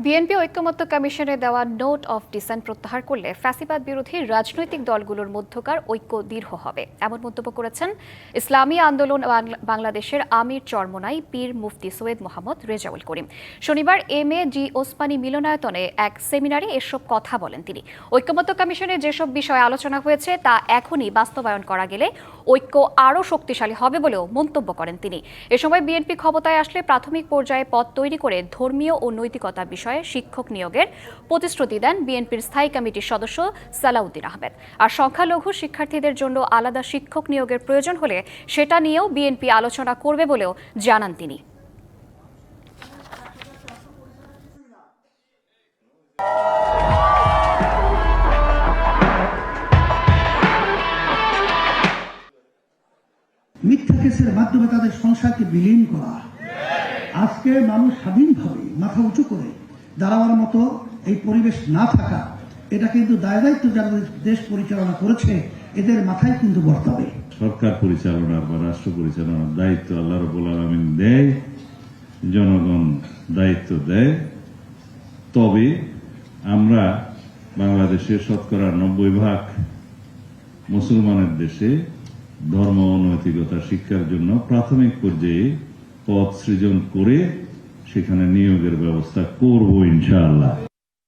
BNP ঐক্যমত্য কমিশনে দেওয়া নোট অফ ডিসেন্ট প্রত্যাহার করলে ফ্যাসিবাদ বিরোধী রাজনৈতিক দলগুলোর মধ্যকার ঐক্য দৃঢ় হবে। এমন মন্তব্য করেছেন ইসলামী আন্দোলন বাংলা- বাংলাদেশের আমির চরমনাই পীর মুফতি সৈয়দ মোহাম্মদ রেজাউল করিম। শনিবার এম এ জি ওসমানী মিলনায়তনে এক সেমিনারে এসব কথা বলেন তিনি। ঐক্যমত্য কমিশনে যেসব বিষয়ে আলোচনা হয়েছে তা এখনই বাস্তবায়ন করা গেলে ঐক্য আরও শক্তিশালী হবে বলেও মন্তব্য করেন তিনি। এ সময় বিএনপি ক্ষমতায় আসলে প্রাথমিক পর্যায়ে পদ তৈরি করে ধর্মীয় ও নৈতিকতা বিষয়ে শিক্ষক নিয়োগের প্রতিশ্রুতি দেন বিএনপির স্থায়ী কমিটির সদস্য সালাউদ্দিন আহমেদ। আর সংখ্যালঘু শিক্ষার্থীদের জন্য আলাদা শিক্ষক নিয়োগের প্রয়োজন হলে সেটা নিয়েও বিএনপি আলোচনা করবে বলেও জানান তিনি। মিথ্যা কেসের মাধ্যমে তাদের সংসারকে বিলীন করা। আজকে মানুষ স্বাধীনভাবে মাথা উঁচু করে দাঁড়াবার মতো এই পরিবেশ না থাকা, এটা কিন্তু দায় দায়িত্ব যারা দেশ পরিচালনা করেছে, এদের মাথায় কিন্তু বর্তাবে। সরকার পরিচালনার বা রাষ্ট্র পরিচালনার দায়িত্ব আল্লাহ রবুল আলমিন দেয়, জনগণ দায়িত্ব দেয়। তবে আমরা বাংলাদেশের শতকরা নব্বই ভাগ মুসলমানের দেশে ধর্ম ও নৈতিকতা, শিক্ষার জন্য প্রাথমিক পর্যায়ে পথ সৃজন করে সেখানে নিয়োগের ব্যবস্থা করব ইনশাআল্লাহ।